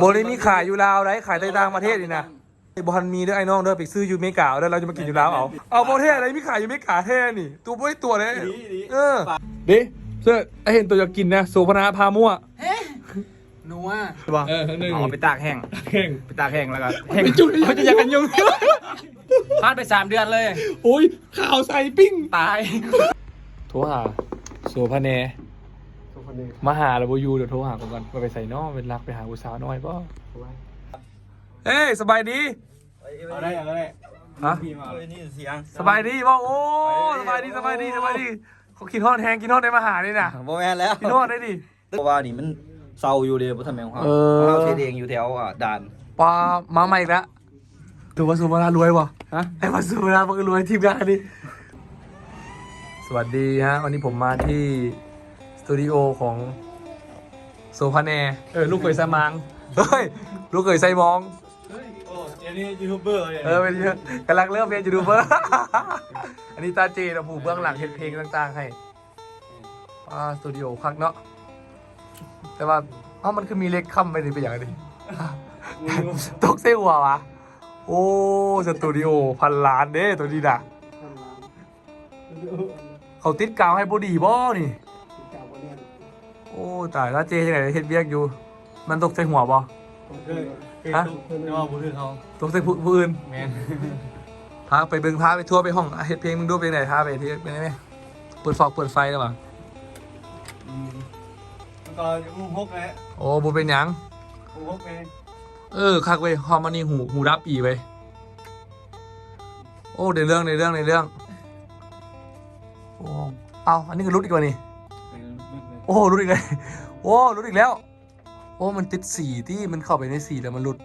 โบนี่มีขายอยู่ลาวไรขายในต่างประเทศนี่นะไอ้บอลมีเด้อไอ้น้องเด้อไปซื้ออยู่เมกาเด้อเราจะมากินอยู่ลาวเอาเอาโบเทศอะไรมีขายอยู่เมกาแท้นี่ ตัวบ่ได้ตัวเลยเออดิเสื้อไอเห็นตัวอยากกินนะโซพนาพามั่วนัวป่ะเออหนึ่งเอาไปตากแห้งแข่งไปตากแห้งแล้วก็แข่งจุดเขาจะอยากกันยุงพลาดไปสามเดือนเลย โอ้ยข่าวใส่ปิ้งตายโทรหาโซพา เนมาหาแล้วบอยูเดี๋ยวโทรหาก่อนก่อนว่าไปใส่นอกเป็นรักไปหาอุสาวน้อยป่ะเฮ้ยสบายดีเอาได้เอาได้ฮะพี่มาเอานี่เสียงสบายดีป่ะโอ้สบายดีสบายดีสบายดีเขากินทอดแทงกินทอดได้มาหาเลยนะโมแมนแล้วกินทอดได้ดิเพราะว่านี่มันเศร้าอยู่เลยบ่ทำแมงของเอเขาอเราเทศเองอยู่แถวอะด่านปลามาใหม่อีกแล้วถือว่าสุภารวยป่ะฮะไอ้ว่าสุภารามันก็รวยทีมงานนี่สวัสดีฮะ วันนี้ผมมาที่ส ตูดิโอของโซพาแนเออลูกเคยสมังเฮ้ยลูกเคยไซมองโอ้เดี๋ยวนี้ยูทูบเบอร์เลยเออเป็นเยอะกำลังเริ่มเป็นยูทูบเบอร์อันนี้ตาเจนะผู้เบื้องหลังเฮ็ดเพลงต่างๆให้อ่าสตูดิโอคักเนาะแต่ว่าเอ้ามันคือมีเล็กค่ำไปนี่เป็นอย่างนี้ตกเสียหัววะโอ้สตูดิโอพันล้านเด้ตัวนี้น่ะเขาติดกาวให้บอดีบ่นี่ โอ้ตายแล้วเจยังไงเฮ็ดเบียกอยู่ มันตกใส่หัวบ่เคยเคยฮะตกเนาะบ่คือเขาตกใส่ผู้ผู้อื่นแมนพาไปเบิ่งพาไปทัวร์ไปห้องเฮ็ดเพลงมึงดูไปไหนพาไปที่ไปไหนไหมเปิดฟอกเปิดไฟแล้วป่ะอืมมันก็มูฮกแหละโอ้บ่เป็นหยังมูฮกไงเออคักเว้ยฮอร์โมนีหูหูรับอีเว้ยโอ้ในเรื่องในเรื่องในเรื่องโอ้เอาอันนี้ก็รุดอีกว่านี่ โอ้รุดอีกเลยโอ้รุดอีกแล้ว โอ้มันติดสีที่มันเข้าไปในสีแล้วมันรุด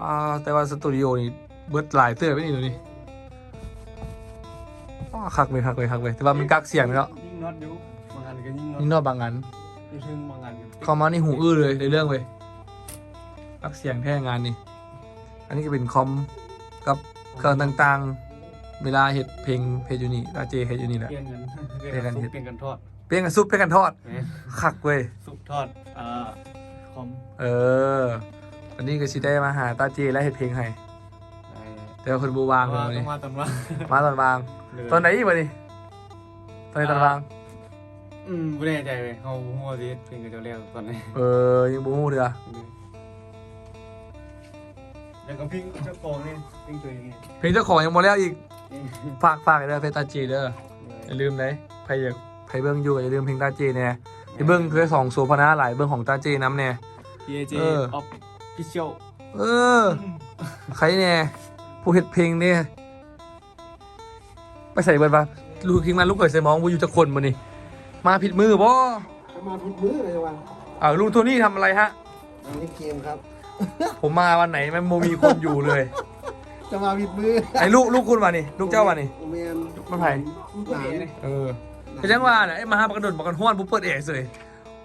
อ่าแต่ว่าสตูดิโอนี่เบิดหลายเตื้อไปนี่ดูนี่อ้าคักเลยคักเลยคักเลยแต่ว่ามันกักเสียงเนาะยิงน็อตอยู่บางอันก็ยิงน็อตนี่นอกบางอันยิ่งซึ่งบางอันก็เข้ามาในหูอื้อเลยในเรื่องเว้ยกักเสียงแท้งานนี่ อันนี้ก็เป็นคอมกับเครื่องต่างๆ เวลาเห็ดเพลงเพลงอยู่นี่ลาเจเห็ดอยู่นี่แหละ เปลี่ยนกันเปลี่ยนกันเฮ็ดเปลี่ยนกันทอดเปลี่ยนกันซุปเปลี่ยนกันทอดแม่นคักเว้ยซุปทอดอ่าคอมเออวันนี้ก็ชิได้มาหาตาเจและเห็ดเพลงให้แต่ว่าคนบูวางเลยว่าวันต้อนี้งมาตอนว่ามาตอนวางตอนไหนอีกวะนี่ตอนไหนตอนวางอืมไม่แน่ใจเลยเขาหัวซีเพลงกับเจ้าเรียกตอนนี้เออยังบูฮู้เดือ แล้วก็พิงเจ้าของนี่พิงตัวเองนี่เพลงเจ้าของยังหมดแล้วอีกฝากฝากเด้อเพลงตาเจเด้ออย่าลืมเลยใครอยากใครเบิ้งอยู่อย่าลืมเพลงตาเจแน่ไอ้เบิ้งคือสองโซพนาหลายเบิ้งของตาเจน้ำแน่พีเจเออออฟฟิเชียลเออ ใครเนี่ยผู้เฮ็ดเพลงเนี่ยไปใส่เบิดปะลูกคิงมาลูกเขยใส่มองว่าอยู่จะคนมานี่มาผิดมือบ่มาผิดมือเลยวันอ้าวลุงโทนี่ทำอะไรฮะอันนี้เกมครับ ผมมาวันไหนมันโมมีคนอยู่เลย จะมาผิดมือไอ้ลูกลูกคุณมานี่ลูกเจ้ามานี่เมียนมันไผ่หลานเออก็จังว่าน่ะไอ้มาหาปากกระโดดปากกันห้วนบุเปิดเอกเลย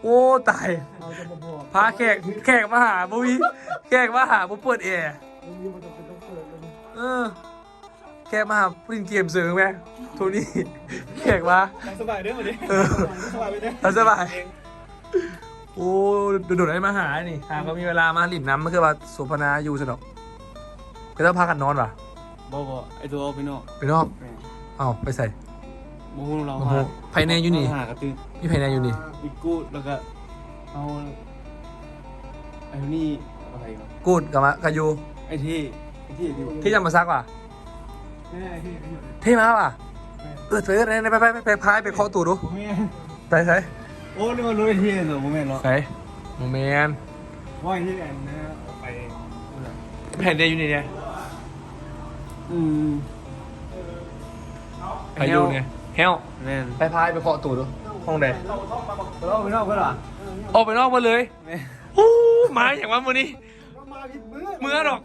โอ้ตายเราจะมาบอกพาแขกแขกมาหาบุวีแขกมาหาบุเปิดเอกมันมีมันจะเป็นต้องเปิดเลยเออ แขกมาหาผู้เล่นเกมเสือไหมโทนี่แขกมา สบายเด้อวันนี้เออสบายไปเด้อเอาสบาย โอ้โดดๆให้มาหานี่หาก็มีเวลามาหลินน้ำมันคือว่าโสพนาอยู่สนอกก็ต้องพากันนอนว่ะบอกบอกไอตัวเอาไปนอกไปนอกเอ้าไปใส่โมโหเราโอ้โหหาภายในอยู่นี่หากระตือมีภายในอยู่นี่อีกกูดแล้วก็เอาไอ้นี่อะไรวะกูดกับมะกับยูไอ้ที่ไอ้ที่ที่ที่จะมาซักว่ะไอ้ที่ไอ้ที่เท่มากว่ะเออไปเออไปไปไปไปพายไปเคาะตูดดูผมไม่ไปใส่ โอ้นี่มันรู้ไอ้ที่เหรอผมไม่หรอกใส่โมเมนว่าไอ้ที่แอนนะไปแผ่นเดียวอยู่นี่เนี่ยอืมไปอยู่เนี่ยเฮลแม่นไปพายไปเคาะตูดดูห้องใดเราไปนอกเพื่อนเหรอออกไปนอกมาเลยแม่โอ้มาอย่างว่ามือนี้มาผิดมือเมื่อหรอก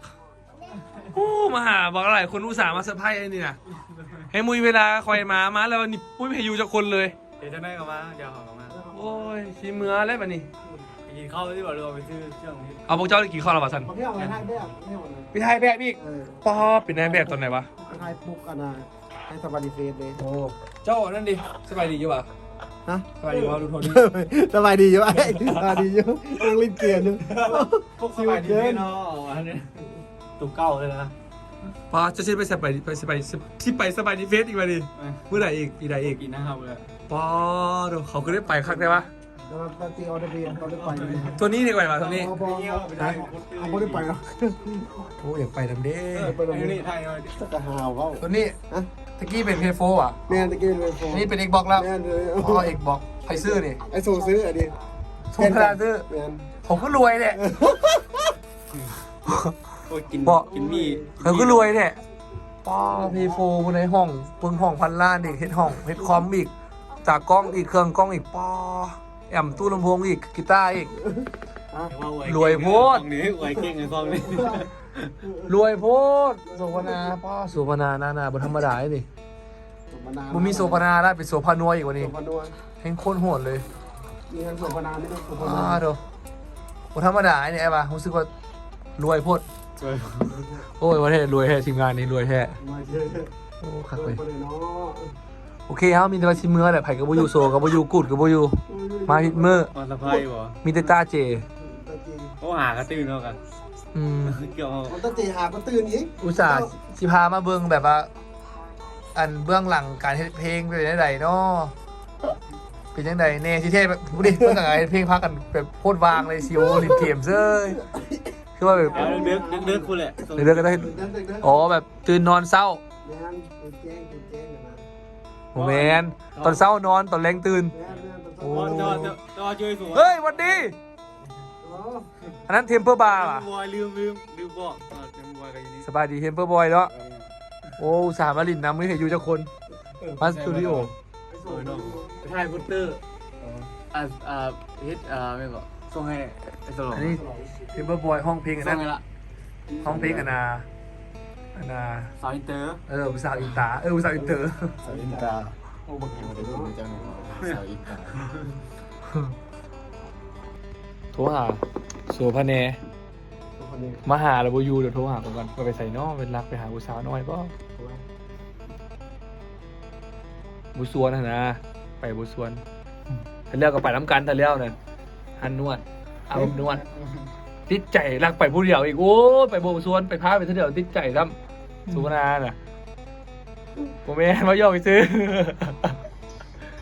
โอ้มาหาบอกอะไรคนอุตส่าห์มาเซอร์ไพรส์ไอ้นี่นะให้มุยเวลาคอยมามาแล้ววันนี้ปุ้ยพายุจะคนเลย เดี๋ยวจะได้กลับมาเดี๋ยวขอกลับมาโอ้ยชีเมื่อแล้วบันนี้ ไปกินข้าวที่บ่อเรือไปซื้อเครื่องนี้เอาพวกเจ้าได้กี่ข้าวแล้ววะสันเขาเที่ยวอะไรให้แบบเที่ยวอะไรพี่ไทยแบบอีกเออป๊อปเป็นนายแบบตอนไหนวะ ให้ปุ๊กกันนะให้สบายดีเฟสเลย โอ้ เจ้านั่นดิสบายดีอยู่ปะฮะสวัสดีครับทุกคนสบายดีอยู่ไอ้สบายดีอยู่นั่งเล่นเกมอยู่พวกสบายดีเนาะอันนี้ตุกเก้าเลยนะป้าจะเช่นไปสบายไปสบายที่ไปสบายดีเฟสอีกมาดิเมื่อไหร่อีกปีใดอีกกินนะครับเลย ป้าเดี๋ยวเขาก็ได้ไปครั้งได้ปะแล้วก็ตีออเดอร์เบียเขาได้ไปตัวนี้ดีกว่ามาตัวนี้ เอาพอเอาเขาได้ไปแล้วโอ้อยากไปทำเด้ไปตรงนี่นี้ไทยเลยสักกะหาวเขาตัวนี้ตะกี้เป็นเพย์โฟอะแม่ตะกี้เลยโฟนี่เป็นเอกบ็อกแล้วแม่เลยอ๋อเอกบ็อกใครซื้อนี่ไอ้โซซื้ออันนี้ทุนพลาซื้อแม่ผมก็รวยเนี่ยโอ้ยกินบอกกินมีเขาก็รวยเนี่ยป้าเพย์โฟบนในห้องบนห้องพันล้านอีกเฮ็ดห้องเฮ็ดคอมอีก จากกล้องอีกเครื่องกล้องอีกป้าแอมตู้ลำโพงอีกกีตาร์อีก รวยโพด นี้รวยเก่งไอ้ซองนี้รวยโพดโสพนาป้าโสพนานานาบนธรรมดาไอ้นี่มันมีโสพนาได้เป็นโสพานัวอีกวันนี้โสพนัวแห่งโคตรโหดเลยมีทั้งโสพนาไม่ต้องโสพป้านาเดี๋ยวบนธรรมดาไอ้นี่ไอ้ป่ะรู้สึกว่ารวยโพดรวยโอ้ยวันนี้รวยแท้ทีมงานนี้รวยแท้มาเชื่อโอ้คักเลเลยยเนาะ โอเคครับมีแต่ว่าชิมเมื่อแหละไผ่กับบูยูโซกับบูยูกุดกับบูยูมาพิดมือมาสะพายบ่มีแต่จ้าเจตะจีเขาหากระตื้นเนาะกันอืมเกี่ยวมันตะจีหาก็ตื่นอีกอุตส่าห์สิพามาเบิ่งแบบว่า อันเบื้องหลังการเฮ็ดเพลงเป็นยังไงเนาะเป็นยังไงเน่ที่เทพแบบพูดดิเมื่อไงเพลงพักกันแบบโคตรวางเลยซิโอลินเกมเซ้ยคือว่าแบบเดี๋ยวเด็กเด็กคุณแหละเดี๋ยวๆก็ได้ตื่นเต้นตื่นเต้นอ๋อแบบตื่นนอนเศร้าแม่นตื่นเโมเมนตอนเศร้านอนตอนแรงตื่นแม่นแม่น โอ้ จอจอจอช่วยสูงเฮ้ยวันดีโอ้อันนั้นเทมเพอร์บาร์ป่ะบอยลืมลืมลืมบอกเต็มบอยกันอยู่นี่สบายดีเทมเพอร์บอยเนาะโอ้อุตสาห์มาลินน้ำไม่เห็นอยู่เจ้าคนมาสตูดิโอสวยเนาะถ่ายโปสเตอร์อ่าอ่าเฮ็ดอ่าไม่บอกส่งให้ไอ้ตลกอันนี้เทมเพอร์บอยห้องเพลงอันส่นั้งนให้ละห้องเพลงอันนา อันนาสาวอินเตอร์เอออุตสาห์อินตาเอออุตสาห์อินเตอร์สาวอินตาโอ้บางทีมันจะพูดจังสาวอินตาโทรหาโซพาเนมาหาแล้วบอยูเดี๋ยวโทรหาผมก่อนก็ไปใส่นอกเป็นรักไปหาอุตสาวน้อยก็บุษวนนะนะ ไปบุษวนแต่เลี้ยวก็ไปน้ำกันแต่เลี้ยวนั่นหันนวด เอานวด ติดใจรักไปผู้เดียวอีกโอ้ยไปโบสวนไปพาไปเที่ยวติดใจซ้ำสุวรรณาน่ะผมไม่มาโยกไปซื้อ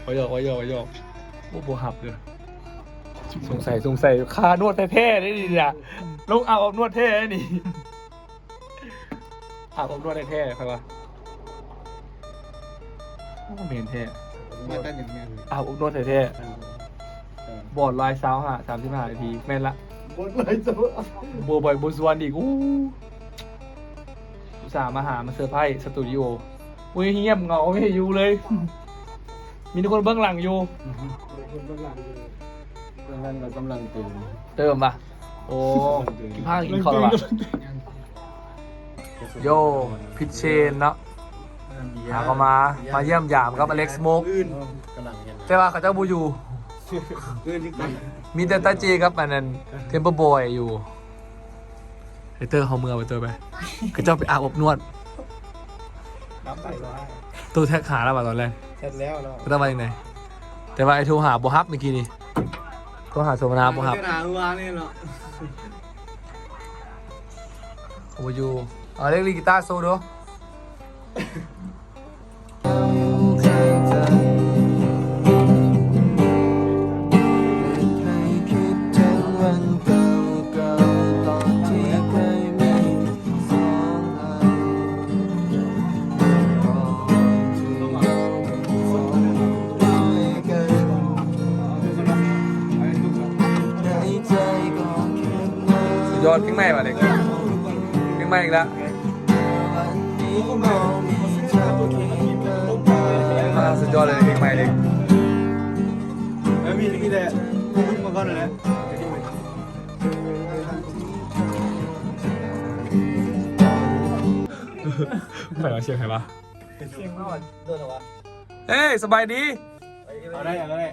มาโยกมาโยกมาโยกโอ้โบหับเลยสงสัยสงสัยค่านวดแท้ๆได้ดิเนี่ยลงอาบอบนวดแท้ได้นี่อาบอบนวดแท้ๆใครวะโอ้เมนแท้มาตั้งอย่างนี้อาบอบนวดแท้ๆบอดลายเช้าฮะสามสิบห้านาทีแม่นละ บนเลยตัวโบบ่อยโบสวนอีกอู้อุตส่าห์มาหามาเซอร์ไพรส์สตูดิโออุ้ยเงียบเหงาไม่อยู่เลย มีทุกคนเบื้องหลังอยู่ คนข้างหลังเรื่องนั้นเรากำลังตื่นเติมปะโอ้กินผ้ากินคอร์วะโยพิชเชนเนาะหาเขามา มาเยี่ยมยามครับอเล็กซ์โมกกำลังเห็นแต่ว่าเขาเจ้าบูอยู่อื่นที่กัน มีแต่ตาเจครับอันนั้นเทมเปอร์บอยอยู่ไอเตอร์เขาเมืองไปเตอร์ไปเขาเจ้าไปอาบอบนวดรับไปร้อยตู้แท็กหาแล้วป่ะตอนแรกเสร็จแล้วเนาะก็ต้องมาอย่างไรแต่ว่าไอ้โทรหาบฮับเมื่อกี้นี่โทรหาโสมนาบฮับหาเมื่อวานนี่เนาะโอ้ยูเอาเล่นลีกีตาร์โซโด สุดยอดเพลงใหม่ป่ะเด็กเพลงใหม่อีกแล้ววันนี้มองมีเธอเคียงข้างกายอ่าสุดยอดเลยเพลงใหม่เด็กแล้วมีมีแต่พูดมาก่อนเลยนะใครมาเชียร์ใครวะเสียงมาโดนหรอวะเอ้ยสบายดีเอาได้เอาได้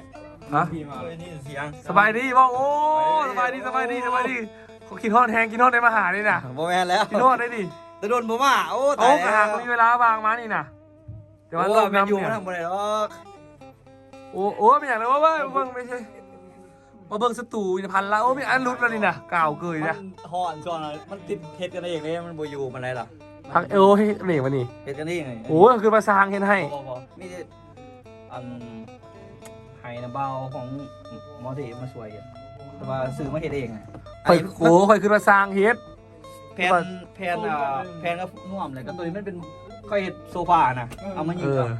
ฮะพี่มาเลยนี่เสียงสบายดีบอกโอ้สบายดีสบายดีสบายดี เขากินทอดแทงกินทอดในมาหานี่น่ะโมแมนแล้วกินทอดได้ดิจะโดนบ่มาโอ้โอ้ตายกระหางมีเวลาบางมานี่น่ะเดี๋ยวโอ้มันเริ่มแมนน้ำยูเนี่มายทำบ่ได้หรอกโอ้โอ้เป็นอย่างไรวะเว้ยเบิ่งไม่ใช่มาเบิ่งสตูอินทพันธ์ละโอ้มีอันรุดแล้วนี่นะกล่าวเกยมันะนห่อนช่วงนั้นมันติดเฮ็ดกันเองเลยมันบ่อยู่มันไรล่ะพักเอวให้เหลวมานี่เฮ็ดกันเองไงโอ้คือมาสร้างเห็นให้ บ่บ่บ่มีแต่อันไห้นะเบาของหมอเดมาช่วยกัน แต่ว่าซื้อมาเฮ็ดเองไงข่อยโอ้ข่อยคือมาสร้างเฮ็ด แผ่นแผ่นอ่าแผ่นก็น่วมเลยก็ตัวนี้มันเป็นค่อยเฮ็ดโซฟานะเอามายิเองอก่อน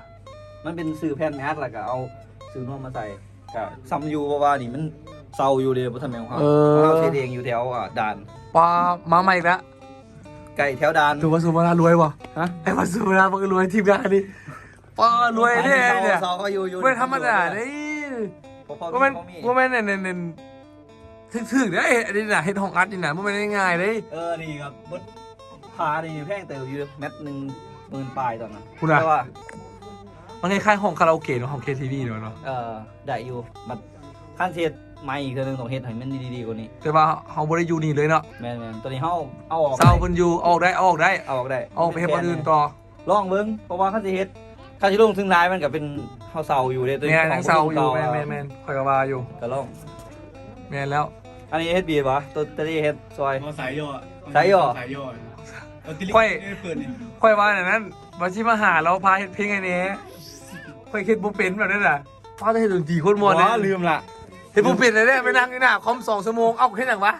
มันเป็นซื้อแผ่นแมสแล้วก็เอาซื้อนวมมาใส่ก็ซ้ำอยู่เพราะว่านี่มันเซาอยู่เด้บ่ทันแม่นของเขาเออเราเฮ็ดเองอยู่แถวอ่าด่านปลามาใหม่อีกแล้วใกล้แถวด่านถือว่าสุภาพรวยป่ะฮะไอ้ว่าสุภาพมันก็รวยทีมงานนี่ปลารวยเนี่ยเนี่ยเซาก็อยู่อยู่ไม่ธรรมดาเนี่ยพอพอว่ามันพอมีว่ามันเนี่ยเนี่ยเนี่ย ถึกๆเนี่ยอันนี้น่ะเฮ็ดห้องอัดนี่น่ะมันไม่ได้ง่ายเลยเออ นี่ครับบดพานี่แพงเติบอยู่แมตหนึ่งหมื่นปลายตอนนั้นคุณอะแต่ว่ามันคล้ายๆห้องคาราโอเกะเนาะห้องเคทีวีเนาะเออได้อยู่มันขั้นเทศไม่อีกเทื่อหนึงต้องเฮ็ดให้มันดีๆกว่านี้แต่ว่าเฮาบ่ได้อยู่นี่เลยเนาะแม่นๆตัวนี้เฮาเอาออกเศร้าเพิ่นอยู่ออกได้ออกได้เอาออกได้ออกไปเฮ็ดคนอื่นต่อลองเบิ่งเพราะว่าขั้นสิเฮ็ดขั้นสิลงซึ่งท้ายมันก็เป็นเฮาเซาอยู่เด้ตัวแม่นี้นั่งเศร้าอยู่ขงแม่นแม่นแม่นข่อยก็ว่าอยู่ก็ลอง แม่นแล้ว อันนี้เฮ็ดบีบ่ตัวตัวนี้เฮ็ดซอย สายย่อสายย่อ สายย่อเอาติลิค่อยเปิดนี่ข่อยว่าอย่างนั้นว่าสิมาหาเราพาเฮ็ดเพลงไอ้นี้ข่อยเฮ็ดบ่เป็นแบบนั้นน่ะพาแต่เฮ็ดดนตรีโคตรม่วนเลยอ๋อลืมละเฮ็ดบ่เป็นเลยเนี่ยไปนั่งอยู่หน้าคอม2ชั่วโมงเอ้าเฮ็ดหยังวะ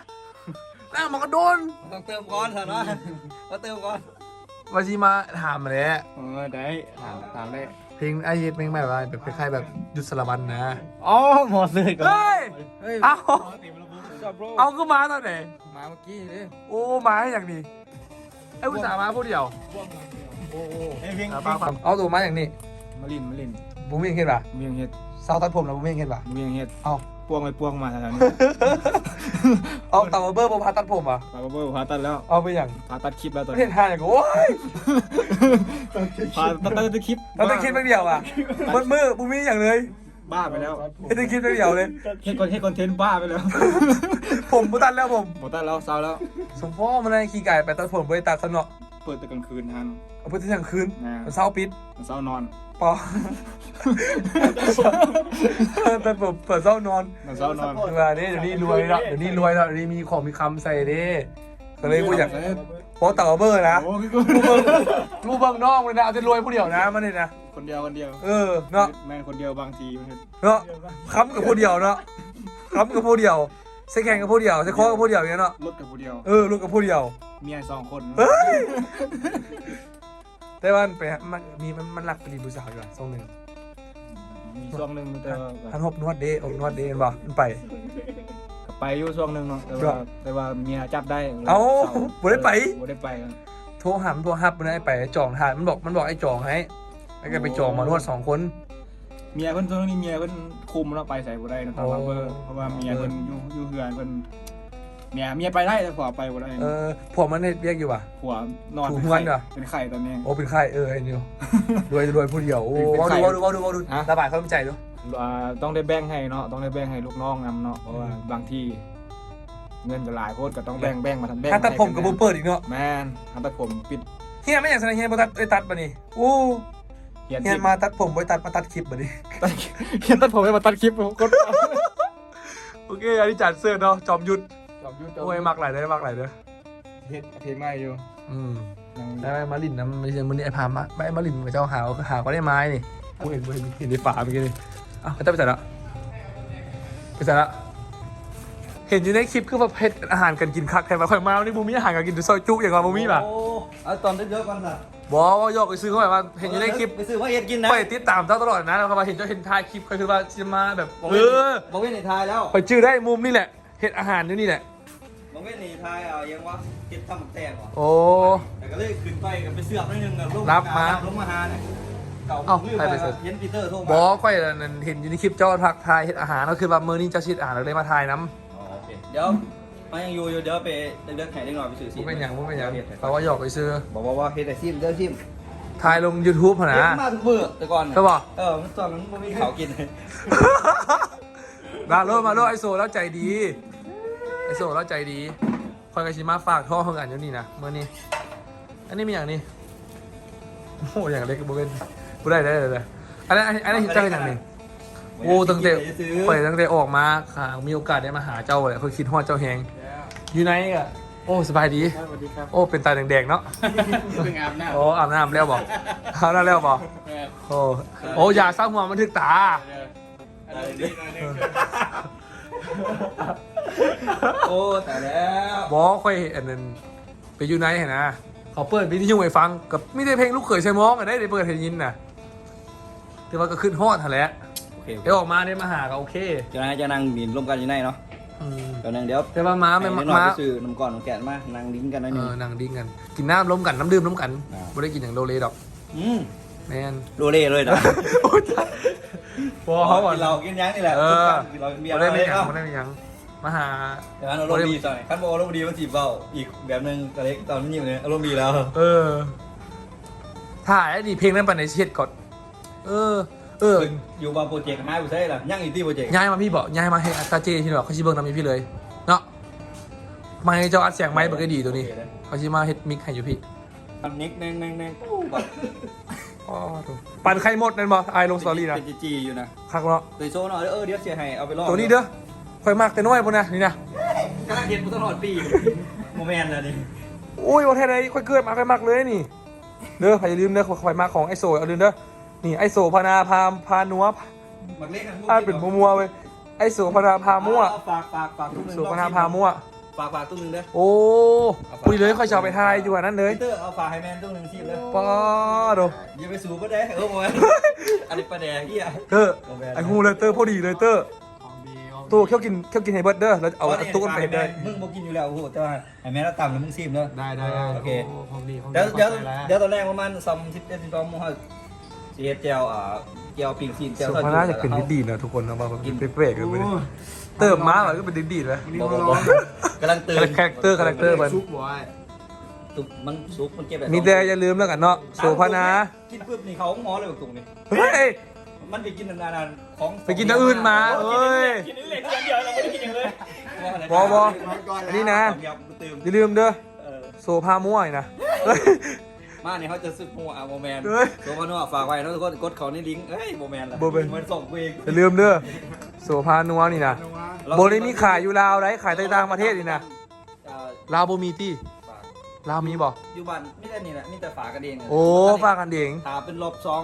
นั่งมันก็โดนต้องเติมก่อนเถอะเนาะก็เติมก่อนว่าสิมาถามแหละเออได้ถามถามได้ เพลงไอ้เฮ็ดเพลงแบบว่าแบบคล้ายๆแบบยุทธสารวันนะอ๋อหมอซื้อก่อนเฮ้ยเฮ้ยเอาจับโรเอาก็มาตอนไหนมาเมื่อกี้นี่โอ้มาให้อย่างนี้ไอ้อุตส่าห์มาผู้เดียวโอ้โหเอ้ยเพียงเอาป้าครับเอาตัวมาอย่างนี้มาลินมาลินบุ้มเมียงเห็นป่ะเมียงเฮ็ดเสาตัดผมแล้วบุ้มเมียงเห็นป่ะเมียงเฮ็ดเอา พวงไปพวงมาแถวนี้เอาเต่าเบอร์บพาตัดผมอะปาเบอร์ผ่าตัดแล้วเอาไปอย่างผ่าตัดคลิปแล้วตอนเห็นทางอย่างโอ้ยผ่าตัดตัดคลิปเราต้องคิดไปเดียวอะมันมือบุ้มมีอย่างเลยบ้าไปแล้วเห็นต้องคิดไปเดียวเลย เฮ็ดคอนเฮ็ดคอนเทนต์บ้าไปแล้วผมบุตัดแล้วผม หมดตัดแล้วเศร้าแล้ว สมพ่อมันเลยขี่ไก่ไปตัดผมไปตัดสนอเปิดแต่กลางคืนทันเอาไปที่กลางคืนนะมันเศร้าปิดมันเศร้านอน ปอตัดผมเปิดเศร้านอนมันเศร้านอนเออเดี๋ยวนี้รวยแล้วเดี๋ยวนี้รวยแล้วเดี๋ยวนี้มีของมีคำใส่เด้ก็เลยกูอยากเพราะเต่าเบอร์นะโอ้คือกูเบิ่งกูเบิ่งน้องเลยนะเอาจะรวยผู้เดียวนะมันนี่นะคนเดียวคนเดียว เออเนาะแม่งคนเดียวบางทีมันเนาะค้ำกับผู้เดียวเนาะค้ำกับผู้เดียวใส่แข่งกับผู้เดียวใส่คอกับผู้เดียวอย่างเงี้ยเนาะรถกับคนเดียวเออลูกกับผู้เดียวเมียสองคน แต่ว่ามันไปมันมีมันมันหลักไปรีบูสาวอยู่อะทรงหนึ่งมีช่วงหนึ่งแต่ทันหบนวดเดย์อบนวดเดย์บ่มันไปไปอยู่ช่วงหนึ่งเนาะแต่ว่าแต่ว่าเมียจับได้เอ้าบ่ได้ไป บ่ได้ไปโทรหามโทรฮับมันไอ้ไปจองทานมันบอกมันบอกไอ้จองให้แล้วก็ไปจองมานวดสองคน เมียเพิ่นช่วงนี้เมียเพิ่นคุมแล้วไปใส่บ่ได้นะตอนว่าเบอร์เพราะว่าเมียเพิ่นอยู่อยู่เฮือนเพิ่น เมียเมียไปได้แต่ผัวไปบ่ได้เออผัวมันเฮ็ดเรียกอยู่ว่ะ ผัวนอนถูเป็กนวัไข้นเหรอ เป็นไข้ตอนนี้ โอ้เป็นไข้เออไอ้นิวรวยรวยผู้เดียวโอ้เป็นว่าไข้ดูว่าดูว่าดูว่าดูฮะระบายความใจดูอ่าต้องได้แบ่งให้เนาะต้องได้แบ่งให้ลูกน้องนำเนาะเพราะว่าบางที่เงินก็หลายโคตรก็ต้องแบ่งแบ่งมาทำแบ่งถ้าตัดผมกับให้บูเปิดอีกเนาะแม่นถ้าตัดผมปิดเฮียไม่อยากแสดงเฮียบ่ตัดไอ้ตัดบ่นี่โอ้เขียนเฮียมาตัดผมบ่ตัดมาตัดคลิปบ่นี่ตัดเขียนตัดผมให้มาตัดคลิปกดโอเคอันนี้จัดเสื้อเนาะจอมยุทธ จอบยูจโอ้ยมักหลายเด้อมักหลายเด้อเฮ็ดเพลงใหม่อยู่อืมยังได้มาลินนะไม่ใช่มันนี่ไอ้พามาไม่มาลินกับเจ้าหาหาก็ได้ไม้นี่กูเห็นกูเห็นเห็นในฝาเมื่อกี้นี่อ้าวไอ้ตั้มไปใส่ละไปใส่ละเห็นอยู่ในคลิปคือว่าเพชรอาหารกันกินคักแทนมาค่อยมาวันนี้บูมีอาหารกันกินดูซอยจุกอย่างว่าบูมีป่ะโอ้เอาตอนเด็กๆก่อนน่ะบอกว่ายอกไปซื้อเข้าไปว่าเห็นอยู่ในคลิปไปซื้อมาเฮ็ดกินนะไปติดตามเจ้าตลอดนะแล้วก็มาเห็นเจ้าเห็นถ่ายคลิปเคยคือว่าจะมาแบบบอกเอเว้นอบอกเว้นในไทยแล้วคอยชื่อได้มุมนี่แหละ เห็ดอาหารนี่นี่แหละบอกเว้นในไทยเอายังวะเฮ็ดทำแตงเหรอโอ้ แต่ก็เลยขึ้นไปกับไปเสือกนิดนึงกับลงรับมาลงมาหาเนี่ยเก่าเอ้าลืมใครไปเสิร์ชเห็นปีเตอร์โทรบมาอค่อยนั่นเห็นอยู่ในคลิปเจ้าทักทายเห็ดอาหารก็คือว่ามือนี้เจ้าชิดอาหารเราเลยมาทายน้ำ อ๋อโอเคเดี๋ยวมันยังอยู่อยู่เดี๋ยวไปเลือกแข่งได้หน่อยไปซื้อบ่เป็นอย่างบ่เป็นอย่างเฮ็ดเพราะว่าหยอกไปซื้อบอกว่าว่าเฮ็ดแต่ซิมเดี๋ยวซิมทายลง YouTube พอเฮ็ดนะมาทุกมื้อแต่ก่อนน่ะใช่ป่ะเออมันตอนนั้นมันมีข้าวกิน มาโลดมาโลดไอโซแล้วใจดี ไอโซแล้วใจดีคอยกาชิมาฝากท่อเพิ่งอ่านอยู่นี่นะเมื่อนี้ อันนี้มีอย่างนี้โอ้อย่างเล็กบ่เป็นบ่ได้ได้เลยเลยอันนั้นอันนั้นเห็นเจ้าเป็นอย่างนี้โอ้ตั้งแต่ซื้อไปตั้งแต่ออกมาค่ะมีโอกาสได้มาหาเจ้าเลยเขาคิดฮอดเจ้าแหงอยู่ไหนอะโอ้สบายดีสวัสดีครับโอ้เป็นตาแดงๆเนาะเพิ่งอาบน้ำโอ้อาบน้ำแล้วบอกอาบน้ำแล้วบอกโอ้โอ้ยาสร้างหัวมันถึกตา โอ้แต่แล้วบอกค่อยอันนั้นไปอยู่ไหนเห็นนะเขาเปิดวิทยุให้ฟังกับไม่ได้เพลงลูกเขยใช้มองอะได้ได้เปิดให้ยินน่ะแต่ว่าก็ขึ้นฮอดหั่นแหละโอเคเดี๋ยวออกมาได้มาหาก็โอเคเจ้านายจะนั่งดินร่วมกันอยู่ในเนาะอืมเดี๋ยวนั่งเดี๋ยวแต่ว่าม้าให้ไม่น้อยม้า ไปซื้อน้ำก่อนน้ำแกะมานั่งดิ้งกันหน่อยหเอนึง อนั่งดิ้งกัน กินน้ำล้มกันน้ำดื่มล้มกันอ่า ไม่ได้กินอย่างโลเลดอกอืมแมนโรเล่เลยนะโอ้ยตายพอเขาก่อนกินเรากินยังนี่แหละเออกินเรากินเบียร์ไม่ได้ไม่เลยยังเนาะไม่ได้ไม่ยัง มาหาเดี๋ยวนั้นอารมณ์ดีหน่อยขั้นโบอารมณ์ดีมันจีบเบาอีกแบบหนึงตอนเล็กตอนนี้อยู่เนี่ยอารมณ์ดีแล้ว เออ ถ่ายไอ้ดีเพลงนั้นไปในเชียดก่อนเออ เออ อยู่บางโปรเจกต์ห้าอยู่ใช่หรอยังอีกที่โปรเจกต์ย้ายมาพี่บอกย้ายมาให้อัตตาเจที่บอกเขาชิเบิ้งนำมีพี่เลย เนาะไม่เจ้าอัดเสียงไม้เบิกได้ดีตัวนี้ เขาชิมาเฮ็ดมิกให้อยู่พี่อันนิกเน่งเน่งเน่งปุ๊บแบบอ๋อถูกปั่นใครหมดนั่นบอกไอลงสตอรี่นะเป็นจีจีอยู่นะคักเนาะเลยโซ่หน่อยเออเดี๋ยวเสียให้เอาไปลองตัวนี้เด้อค อยมากแต่น้อยพวกนะนี่นะกำลังเรียนมาตลอดปีโมเมนต์เลยนี่โอ้ยวันแท้ไหนค่อยเกิดมาค่อยมากเลยนี่เด้ออย่าลืมเด้อค่อยมากของไอโซเอาลืมเด้อนี่ไอโซพานาพามพานัวมักเล็กกันอ่านเป็นมัวๆเว้ยไอโซพานาพามั่วฝากฝากฝากตุ้งหนึ่งโซพานาพามั่วฝากฝากตุ้งหนึ่งเด้อโอ้คุยเลยค่อยจะเอาไปทายอยู่อันนั้นเลยพีเตอร์เอาฝากให้แมนตุ้งหนึ่งชีพเลยป้าโดอย่าไปสูบก็ได้เออโมเมนอันนี้ประแดกเหี้ยเตอร์ไอฮูเลยเตอร์พอดีเลยเตอร์ของดีของดี ตัวเคี้ยวกินเคี้ยวกินไฮเบิร์ดเด้อแล้วเอาเอาตู้กันไปเด้อ มึงบ่กินอยู่แล้วโอ้โหแต่ว่าไอ้แม่เราต่ำแล้วมึงซีมเด้อได้ได้ได้โอเคของดีของดีเดี๋ยวเดี๋ยวข้าใจแล้เดี๋ยวตอนแรกประมาณซัมสิบเอ็ดสิบสองโมงเขาสิเฮ็ดแจวอ่าแจวปิ่งซีนแจวโซทอดพานาจะเป็นดีๆนะทุกคนนะว่ากินเป๊ะๆกันไปเลยเติมม้าแบบก็เป็นดีๆเลยนี่บ่มันบ่ร้บ่อนกำลังตื่นคาแรคเตอร์คาแรคเตอร์มันซุกบ่อยตุกมันซุกมันเก็บแบบมีแต่อย่าลืมแล้วกันเนาะโซพานากินปุ๊บนี่เขาหมอเลยบอกตรงนี้ เฮ้ย มันไปกินนานๆ ของไปกินอย่างอื่นมา เอ้ย กินนี่เลยอย่างเดียวเราไม่ได้กินอย่างเลยบอบออันนี้นะยำตื่มอย่าลืมเด้อเออโซพาม่วยนะเฮ้ยมาเนี่ยเขาจะซึกหัวอะโมแมนเฮ้ยตัวพนัวฝากไว้แล้วก็กดเขานี่ลิงก์เอ้ยโมแมนละบ่เป็นมันส่งกูเองอย่าลืมเด้อโซพานัวนี่นะโบได้มีขายอยู่ลาวได้ขายในต่างประเทศนี่นะอ่าลาวโบมีตี้ฝาก ลาวมีบ่อยู่บ้านไม่ได้นี่แหละมีแต่ฝากระเด็นโอ้ฝากกันเองถาเป็นรอบสอง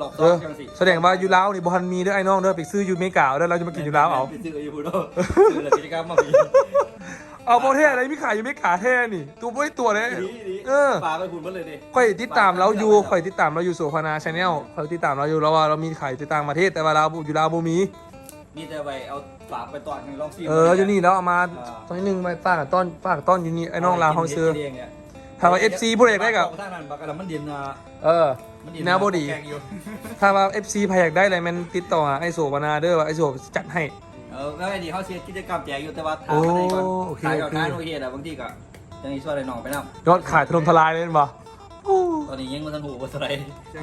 รอบสเอองอจังสิแสดงว่าอยู่ลาวนี่บ่ทันมีเด้อไอ้น้องเด้อไปซื้ออยู่เมกาเด้อเราจะมากินอยู่ลาวเอาไปซื้ออยู่พูดเอาซื้อแล้วกิจกรรมมาพี่เอาโบเทศอะไรมีขายอยู่เมกาแท้นี่ ตัวบ่ได้ตัวเลยดีดีเออฝากไปพูดมาเลยดิค่อยติดตามเราอยู่ค่อยติดตามเราอยู่โซพานาชาแนลค่อยติดตามเราอยู่แล้วว่าเรามีขายติดต่างประเทศแต่ว่าลาวบ่อยู่ลาวบ่มีมีแต่ไปเอาฝากไปตอนหนึ่งลองซีเอออยู่นี่แล้วเอามาตอนนี้นึงไปฝากกับต้นฝากกับต้นอยู่นี่ไอ้น้องลาวเฮาซื้อเองเนี่ย ถ้าว่า FC ผู้ใดอยากได้กับท่านั้นบักกะละมันเดียนอะเออ มันเดียแนวบ่ดี แกงอยู่ถ้าว่า FC ใครอยากได้อะไรมันติดต่อหาไอโซบานาเดอร์ว่าไอโซจัดให้ เออแล้วไอ้ดีเขาเชียร์กิจกรรมแจกอยู่แต่ว่าถามโอ้อะไรก่อนโอเคถ่ายกับโอเคการโอเคแต่บางทีก็ยังมีช่วยอะไรน้องไปนำยอดขายถล่มทลายเลยเห็นบ่โอ้ตอนนี้ยังมันทันหูว่าอะไร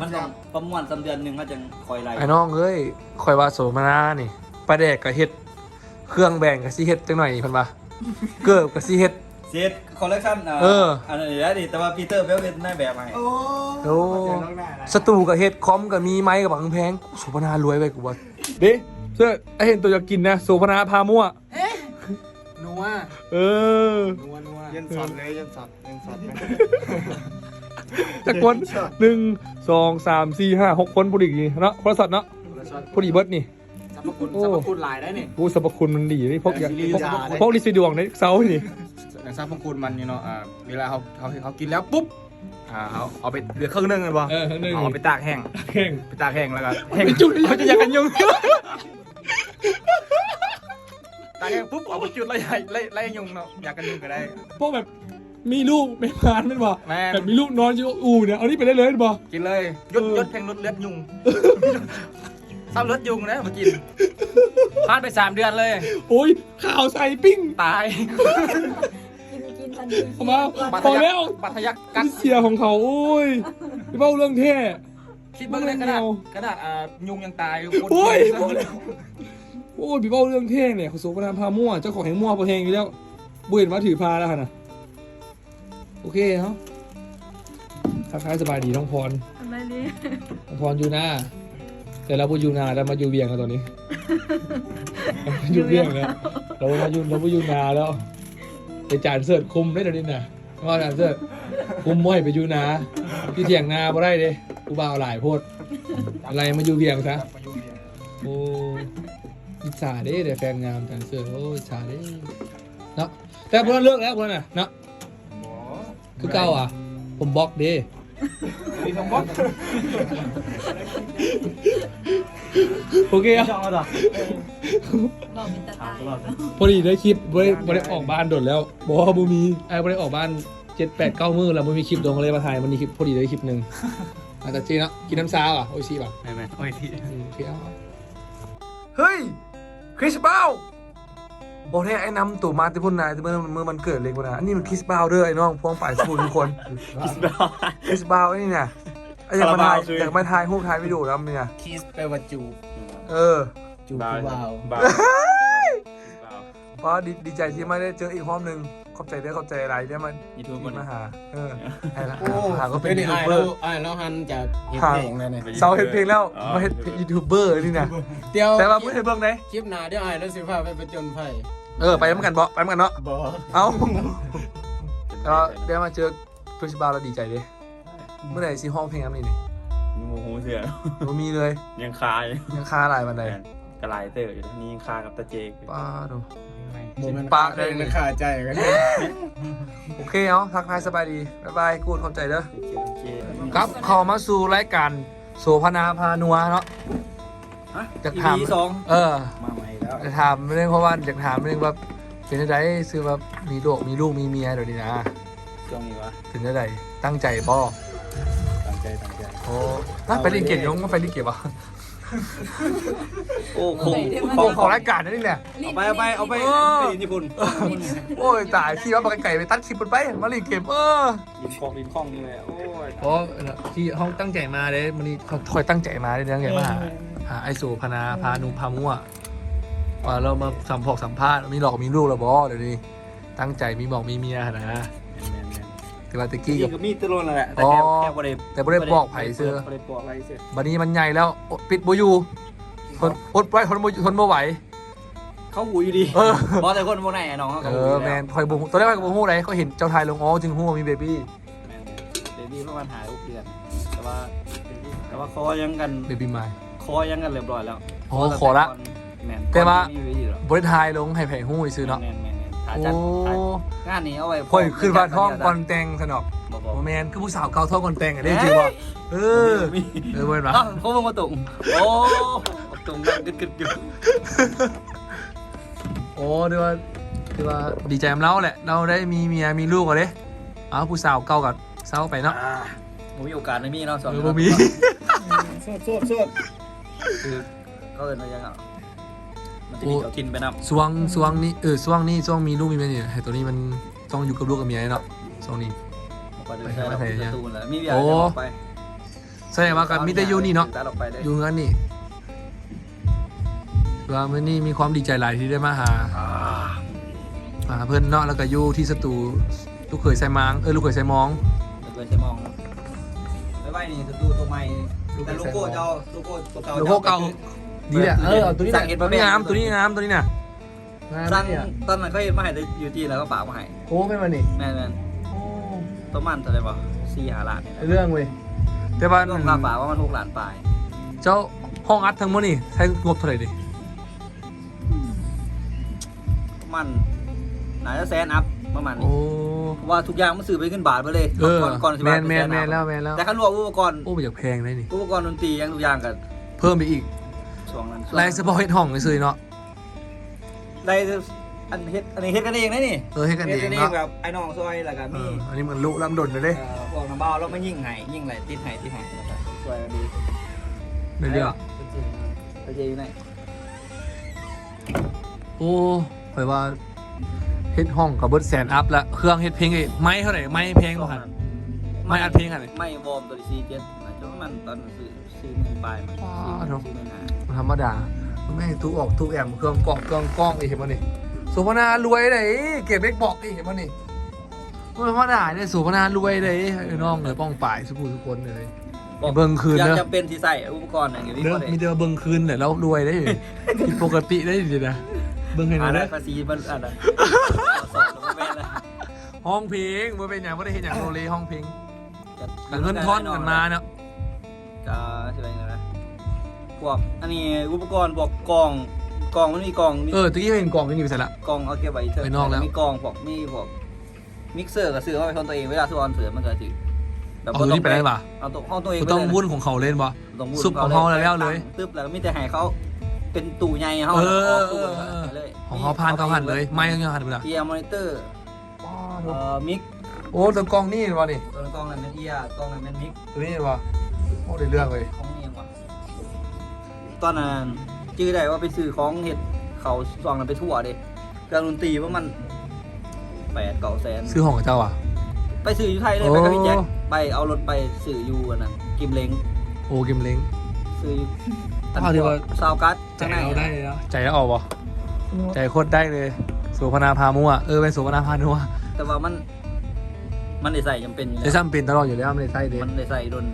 มันต้องประมวลสำเดือนหนึ่งเขาจะคอยไล่ไอ้น้องเอ้ยคอยว่าโซบานานี่ปลาแดกกับเฮ็ด เครื่องแบ่งกับซีเฮ็ดจังหน่อยเพิ่นว่าเกิบกับซีเฮ็ด เซตคอลเลคชันอ่าเออ อันนี้แล้วดิแต่ว่าปีเตอร์เบลเป็นนายแบบมาให้โอ้โอ้เจอน้องหน้านะสตูกับเฮ็ดคอมกับมีไม้กับบังแพงโซบานารวยไปกูว่าเด้เสื้อไอเห็นตัวอยากกินนะโซบานาพามั่วนัวเออนัวนัวเย็นสดเลยเย็นสดเย็นสดไหมจากคนหนึ่งสองสามสี่ห้าหกคนผู้ดีนี่เนาะโทรศัพท์เนาะผู้ดีเบิร์ดนี่ สรรพคุณโอ้สรรพคุณหลายได้นี่กูสรรพคุณมันดีนี่พวกอย่างซีรีส์พวกยาเลยพวกลิซิดวงในเซานี่อย่างสรรพคุณมันนี่เนาะอ่าเวลาเขาเขาเขากินแล้วปุ๊บอ่าเอาเอาไปเหลือครึ่งหนึงกันบ่เออหนึ่งเอาไปตากแห้งแข่งไปตากแห้งแล้วก็แข่งจุดเขาจะอยากกันยุงตากแห้งปุ๊บเอาไปจุดไล่ไล่ไล่ไล่ยุงเนาะอยากกันยุงก็ได้พวกแบบมีลูกไม่พานไม่นบ่แม่นแบบมีลูกนอนอยู่อู่เนี่ยเอานี่ไปได้เลยบ่กินเลยยดเออยดแข่งรถเลือดยุง เศร้าเลือดยุงนะมากินพลาดไปสามเดือนเลย โอ้ยข่าวใส่ปิ้งตายกินกินทันทีเอามาบัตพรอทะยัแล้วกบัตรทะยักกัดเสียของเขาโอ้ยพี่เบ้าเรื่องเท่คิดเบ้างเลยกระดาษกระดาษอ่ายุงยังตายคนโอ้ยกินพอแล้วโอ้ยพี่เบ้าเรื่องเท่เนี่ยเขาสูบประธานพามั่วเจ้าของแห่งมั่วพอแหงอยู่แล้วบุเห็นว่าถือพาแล้วนะโอเคเนาะทักทายสบายดีน้องพรทำไมนี่น้องพรอยู่หน้า แต่เราไปอยู่นาแล้วมาอยู่เวียงแล้วตอนนี้ อยู่เวียงแล้วเรามาอยู่เราไปอยู่นาแล้วไปจานเสิร์ชคุมได้เดี๋ยวนี้นะว่าจานเสิร์ชคุมม่อยไปอยู่นาที่เถียงนาบ่ได้เด้กูบ่าวหลายโพดอะไรมาอยู่เวียงซะโอ้อิจฉาเด้แต่แฟนงามจานเสิร์ชโอ้อิจฉาเด้เนาะแต่พวกนั้นเลิกแล้วพวกนั้นน่ะเนาะคือเก่าอะ ผมบล็อกเด้ มีคำบอกโอเคอะช่องเอาต่อบอกเป็นตาตาย พอดีได้คลิปบ่ได้บ่ได้ออกบ้านโดดแล้วบอกว่าบ่มีไอ้บ่ได้ออกบ้านเจ็ดแปดเก้ามื้อแล้วบ่มีคลิปลงเลยมาถ่ายมันมีคลิปพอดีได้คลิปหนึ่งอาจจะจีเนาะกินน้ำซาวอะโอชิป่ะไม่ไม่โอ้ยที่เฮ้ย คริสบา วบอกให้ไอ้นำตู่มาที่พุ่นนายที่เมื่อเมื่อมันเกิดเลยกูนะอันนี้มันคริสบาวเด้อไอ้น้องพวงฝ่ายสูทุกคนคริสบาวไอ้นี่เนี่ยไอ้อยากมาถ่ายอยากมาถ่ายรูปถ่ายวิดีโอแล้วเนี่ยคิสแปลว่าจูบเออจูบคือว่าวบ้าเพราะดีดีใจที่ไม่ได้เจออีกรอบหนึ่งขอบใจเด้อขอบใจอะไรที่มายูทูบมาหาเออไอ้ละโอ้หาก็เป็นนี่ยูทูไอ้บเบอเราร์ไอ้เราหันจากเฮ็ดเพลงนั่นนี่เสาเห็นเพลงแล้วมาเห็นยูทูบเบอร์นี่นะเดี๋ยวแต่ว่าเพื่อนเบิ่งไหนคลิปหน้าเดี๋ยวไอ้เราสิพาไปประจนภัย เออไปน้ำกันเบาะไปน้ำกันเนาะบ่เอาแล้วเดี๋ยวมาเจอคริสบาวเราดีใจดิเมื่อไหร่ซีห้องเพลงน้ำนี่นี่มีโมโหเสือบ่มีเลย ยังคาอยู่ยังคาอะไรมันใดกระไรเตอร์อยู่นะนี่ยังคากับตาเจกป้าดูโมเมนต์ปะเพลงนะขาใจกันโอเคเอาทักทายสบายดีบ๊ายบายกูดขอบใจเด้อโอเคโอเคครับเข้ามาสู่รายการโสพนาพานัวเนาะอยากถามอีพีสองเออมาใหม่แล้วจะ ถามเรื่องเพราะว่าอยากถามเรื่องว่าเป็นอะไรซื้อว่ามีลูกมีลูกมีเมียเดี๋ยวนี้นะช่วงนี้วะถึงอะไรตั้งใจป่อตั้งใจตั้งใจโอ้ถ้าไปเรียนเก่งยงก็ไปเรียนเก่งวะโอ้โหขอขอรายการนั่นนี่แหละเอาไปเอาไปเอาไปเออไปญี่ปุ่นโอ้ยตายที่ว่าปากไก่ไปตัดคลิปมันไปมาเรียนเกมเออลินคองลินคองนี่เลยโอ้ยโอ้ที่ห้องตั้งใจมาเลยมันนี่เขาคอยตั้งใจมาเลยตั้งใจมาหาหาไอโซพนาพานุพามั่ว ว่าเรามาสัมพอกสัมภาษณ์มีหลอกมีลูกแล้วบอเดี๋ยวนี้ตั้งใจมีบอกมีเมียนะแต่ว่าตะจริกี้งกับๆก็มีตะโลนนั่นแหละแต่แค่อ๋อแค่บ่ได้แต่บ่ได้บอกไผเสื้อบ่ได้บอกอะไรเสื้อบัดนี้มันใหญ่แล้วโอ๊ะปิดบ่อยู่ทนอดไว้ทนบ่ทนบ่ไหวเขาหูอยู่ดีเออบอกแต่คนพวกไหนอะน้องเขาเอก็หูออยู่แมแล้วนคอยบ่ฮู้ตอนแรกคอยบ่ฮู้เลยเขาเห็นเจ้าทายลงอ๋อจึงฮู้ว่ามีเบบี้แมนเบบี้ประมาณหายลูกเดือนแต่ว่าแต่ว่าคอยังกันเบบี้มาคอยังกันเรียบร้อยแล้วโอ้ขอละ แมนแต่ว่ามีไว้อยู่แล้วบ่ได้ทายลงให้ไผฮู้ซื้อเนาะแมนแมนแมนถ่ายโอ้จัดถ่ายงานนี้เอาไว้คอยขึ้นว่าท้องก่อนแต่งสนอกบอกโอ้แมนคือผู้สาวเก่าท้องก่อนแต่งอะได้จริงบ่เออมีเออเว้ยอ้านะวเขาบอกมาตุ่มโอ้ตุ่มดังกึดกึดอยู่โอ้เดี๋ยวว่าเดี๋ยวว่าดีใจกับเราแหละ เราได้มีเมียมีลูกอะเด้เอาผู้สาวเก่ากับเศร้าไปเนาะผมมีโอกาสได้มีเนาะสอนเออบ่มีสดสดสดคือเขาเอินอะไรยังอะ มันจะมีเขาทินไปนับช่วงช่วงนี้เออช่วงนี้ช่วงมีลูกมีเมียนี่ให้ตัวนี้มันต้องอยู่กับลูกกับเมียเนาะช่วงนี้ ไปเดินใช้เราประตูแล้วมีเบียโอ้ร์ไปแสดงว่ากับมีแต่อยู่นี่เนาะตัดออกไปเลยอยู่งั้นนี่ว่ามื้อนี้มีความดีใจหลายที่ได้มาหามาหาเพื่อนเนาะแล้วก็อยู่ที่สตูลูกเขยไซมางเออลูกเขยไซมองเกิดใช้มองไปไปนี่สตูตัวใหม่แต่โลโก้เจ้าโลโก้ตัวเก่าโลโก้เก่า ดีแหละ เออเอาตัวนี้แหสั่ละงเห็นตัปะวนี้งามตัวนี้งามตัวนี้น่ะงามสั่งเนี่ยตอนนั้นเขาเห็นมาให้อยู่ที่แล้วก็ฝากมาให้โอ้เป็นวันนี้แม่แม่ประมาณเท่าไหร่บ่สี่หาล้านเนี่ยเรื่องเว้ยแต่ว่าต้องค่าฝากว่ามันหกล้านปลายเจ้าห้องอัดทั้งหมดนี่ใช้งบเท่าไหร่ดิประมาณน่าจะแสนอัพประมาณนี้ โอ้ เพราะว่าทุกอย่างมันซื้อไปขึ้นบาทไปเลยเออก่อนก่อนสิแมบาทนแมนแมนแล้วแมนแล้ว แต่คันรวมอุปกรณ์โอ้มันอยากแพงเลยนี่อุปกรณ์ดนตรียังทุกอย่างกันเพิ่มไปอีก ช่วงนั้นไลน์เฉพาะเฮ็ดห้องเลยเนาะไลน์อันเฮ็ดอันนี้เฮ็ดกันเองนะนี่เออให้กันเองฮ็ดเนาะแบบไอ้น้องซอยแล้วก็เอมีออันนี้เหมือนลุลำดนเลยเด้เอ่อพวกน้ำเบ้าแล้วมายิงไห้ยิงไหลติดไห้ติดไห้นะครับช่วยกันดีเรื่อยไปเจอยู่ไหนๆโอ้ข่อยว่าเฮ็ดห้องกับเบิร์ดแสนอัพละเครื่องเฮ็ดเพลงเอ้ยไม้เท่าไหร่ไม้เพลงบ่หัน ไม่อัดเพลงอะไหนไม่วอร์มตัวซีเจ็ดนะจนมันตอนนั้นซื้อซื้อหนึ่งปลายมันอ๋อซื้อเนอะ ซื้อหนึ่งหามัน ธรรมดามันไม่ให้ตู้ออกตู้แอมเครื่องกล่องเครื่องกล้องอีกเห็นมั้นี่สุพนารวยเลยเก็บเล็กบอกอีกเห็นมั้นี่มันธรรมดาเนี่ยสุพนารวยเลยไอ้น้องเลยป้องป่ายสุภูทุกคนเลยบอกเบิ่งคืนอยากเด้อจะเป็นที่ใส่อุปกรณ์อย่างนี้เด้อบ่ได้มีแต่ว่าเบิ่งคืนเนี่ยแล้วรวยได้อยู่ผิดปกติได้อยู่นะเบิ่งให้หน่อ่าอยได้นะภาษีมันอันนั้นสอบแล้วก็แม่นเลยห้องเพลงบ่เป็นหยังบ่ได้เห็นหยังโรเลห้องเพลงแต่เงินทอนกันมาเนาะก็สิว่าจังไงนะ พวกอันนี้อุปกรณ์พวกกล่องกล่องมันมีกล่องมีเออตะกี้เห็นกล่องนี่ไปใส่ละ กล่องเอาเก็บไว้เถอะไปนอกแล้ว มีกล่องพวกมีพวกมิกเซอร์ก็ซื้อเอาไว้ทนตัวเองเวลาซื้อออนเสือมันก็สิแบบเอาตัวนี้ไปได้ป่ะเอาตัวเอาตัวเองกูไปต้องเลยนะวุ่นของเขาเล่นบ่ต้องพูดซุปของเขาแล้วเลยตึ๊บแล้วมีแต่ให้เขาเป็นตู้ใหญ่เขาเออาตู้เออเออเลยของเขาพานเขาหันเลย ไม่เขาหันไปละเอียร์มอนิเตอร์เอ่อมิกโอ้ตัวกล้องนี่วะนี่ตัวกล้องนั้นเป็นเอียร์กล้องนั้นเป็นมิกตัวนี้วะโอ้ได้เรื่องเลยของนี่ยังวะ ตอนนั้นจื้อได้ว่าไปซื้อของเห็ดเขาซองนั้นไปทั่วเด้เครื่องดนตรีว่ามันแปดเก้าแสนซื้อของกับเจ้าอะ ไปซื้ออยู่ไทยเลยโอ้ไปกับพี่แจ็คไปเอารถไปซื้ออยู่อันนั้นกิมเล้งโอ้เกมเล้งซื้ออยู่อ้าวเดี๋ยวว่าซาวกัสใจเราได้เลยแล้วใจเราออกบ่ใจโคตรได้เลยโสพนาพามัวเออเป็นโสพนาพานัวแต่ว่ามัน มันได้ใส่จำเป็นอยู่ได้แล้วซ้ำเป็นตลอดอยู่แล้วไม่ได้ใส่เด็มันได้ใส่โดน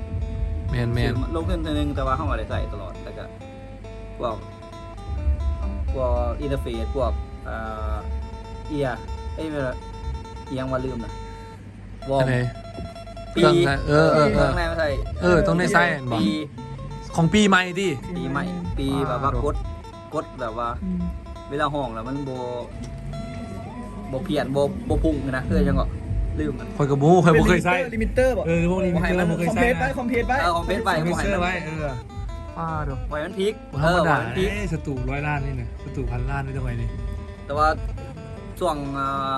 แมนแมนลงขึ้นทีนึงแต่ว่าเขาไม่ได้ใส่ตลอดแต่ก็ พวกพวกอินเทอร์เฟซพวกเอ่อเอียเอ้ยไม่ใช่เอียงว่าลืมนะวอร์มอะไรปีเครื่องใส่เออเออเออเครื่องในไม่ใส่เออต้องได้ใส่อันบ่ปีของปีใหม่ดิ ปีใหม่ ปีอ่าแบบว่า กดกดแบบว่าเวลาห้องแล้วมันโบโบเพียนโบโบพุ่งนะคือยังก็ลืมมัน คอยกับบูคอยบ่เคยใส่ลิมิเตอร์บ่เออพวกนี้ไม่เคยบ่เคยคอมใส่เพลตไปนะคอมเพลตไป เออของเพชรไปใส่ของเสื้อไว้ไว้เออ ป้าดูไว้มันพลิกธรรมดาเออไว้มันพลิก เอ้ยสตูร้อยล้านนี่นะสตูพันล้านนี่ทำไมนี่แต่ว่าช่วงอ่า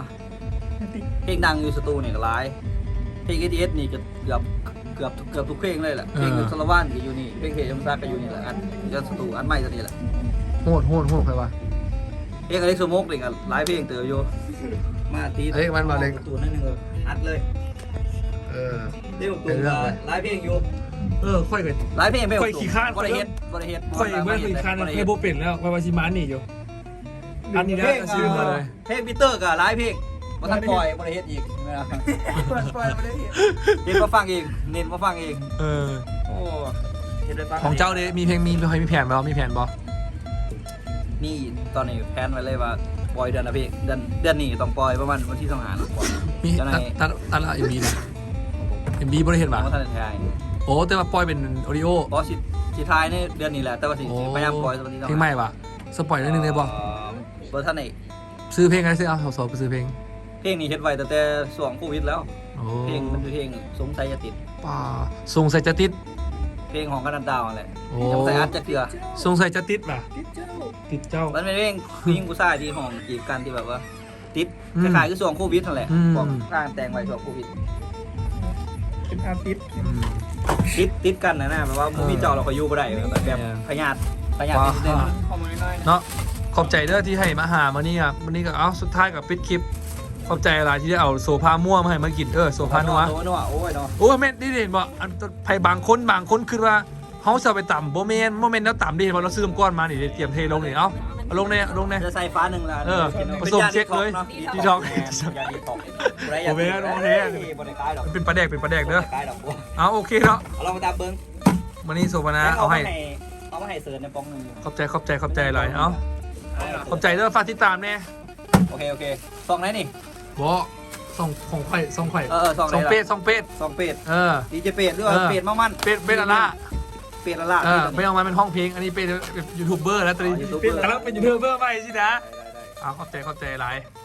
เพลงดังอยู่สตูเนี่ยก็ร้าย เพลง ATS นี่ก็เกือบเกือบเกือบทุกเพลงเลยแหละเพลงสารวัตรก็อยู่นี่เพลงเขยมซากก็อยู่นี่แหละอันยอดสตูอันใหม่ตัวนี้แหละโหดโหดโหดใครวะ เพลงอเล็กโซโมกนี่ก็หลายเพลงเติบอยู่มาตีเอ้ยมันมาเล็กตูนั่นนึงเลยอัดเลยเออ เรียกเป็ตูนเรื่องเลยหลายเพลงอยู่ เออค่อยกัน หลายเพลงเพลงค่อยขี้คร้าน บริเฮ็ดบริเฮ็ดค่อยเมื่อคืนคันบ่ได้เคเฮ็ยดโบเป็นแล้วไปวาชิมานี่อยู่ อันนี้นะเพลงซื้อมาเลย เพลงพีเตอร์กับหลายเพลงมาทันปล่อยบริเฮ็ดอีกนะครับเน้นมาฟังเองเน้นมาฟังเองเออ โอ้เฮ็ดได้ฟังของเจ้าเดมีเพลงมีใครมีแผนบ่มีแผนบ่นี่ตอนนี้แพลนไว้เลยว่าปล่อยเดือนละเพลงเดือนเดือนนี้ต้องปล่อยประมาณวันที่สองหาปล่อยมีเจ้าตันาดยตัดตัดละเอ็มบีนะเอ็มบีบ่ได้เห็นผป่ะมว่าท่านจะทาย โอ้แต่ว่าปล่อยเป็นออดิโอเพราะสิสิทายในเดือนนี้แหละ แต่ว่าสิโอ้พยายามปล่อยวันที่สองเพลงใหม่ป่ะสปอยนิดนึงได้บ่เเบอร์ท่านไหนซื้อเพลงอะไรซื้อเอาสอบไปซื้อเพลง เพลงนี้เฮ็ดไว้ตั้งแต่ช่วงโควิดแล้ว โอ้เพลงมันคือเพลงสงสัยจะติด ป่าสงสัยจะติด เพลงของกันนันดาวนั่นแหละโอ้ สงสัยอัดจะเกลือสงสัยจะติดป่ะติดเจ้า มันเป็นเพลงผู้หญิงผู้ชายที่ห้องจีบกันที่แบบว่า ติดอืมคล้ายๆคือช่วงโควิดนั่นแหละอืม พวกร่างแต่งไว้ช่วงโควิด เป็นอาร์ติสอืม ติดติดกันนะนะแบบว่ามูมี่จอเราคอยอยู่บ่ได้แบบแบบเออพยาธิพยาธิว้านิดนึงข้อมูลน้อยๆนะเนาะขอบใจเด้อที่ให้มาหามานี่ครับวันนี้ก็เอ้าสุดท้ายกับปิดคลิปขอบใจอะไรที่ได้เอาโซฟาม่วงมาให้มากินเออโซฟานัวโนัวโอ้ยเนาะโอ้แม่นนี่เห็นบ่อันไผบางคนบางคนคือว่าเฮาจะเอาไปต่ำบ่แม่นบ่แม่นแล้วต่ำดิเห็นบ่เราซื้อน้ำก้อนมานี่เดี๋ยวเตรียมเทลงนี่เอ้าเอา ลงในเอาลงใน จะใส่ฟ้าหนึ่งละเออผสมเช็คเลยดีดีท็ท็ออกกยาดีท็อกโอเคโอเคบริการดอกมันเป็นปลาแดกเป็นปลาแดกเด้อบ่ได้ขายดอกบัวเอาโอเคเนาะเอาเรามาตามเบิ้งวันนี้โซฟานะเอาให้เอามาให้เซิร์นในปองหนึ่งขอบใจขอบใจขอบใจหลายเอ้าขอบใจเด้อฝากติดตามแน่โอเคโอเคซองไหนนี่บ่ส่องของข่อยส่องข่อยเออเออซองไหนส่องล่ะเป็ดส่องเป็ดซองเป็ดเออดีเจเป็ดหรือว่าเออเป็ดมามันเป็ดเป็ดอะล่ะ เป็ดละล่ะเออไม่เอามาเป็นห้องเพลง อันนี้เป็นยูทูบเบอร์แล้วตอนนี้อ๋อยูทูบเบอร์แล้วเป็นยูทูบเบอร์ไปสินะได้ได้ได้ เอาขอบใจขอบใจหลายโ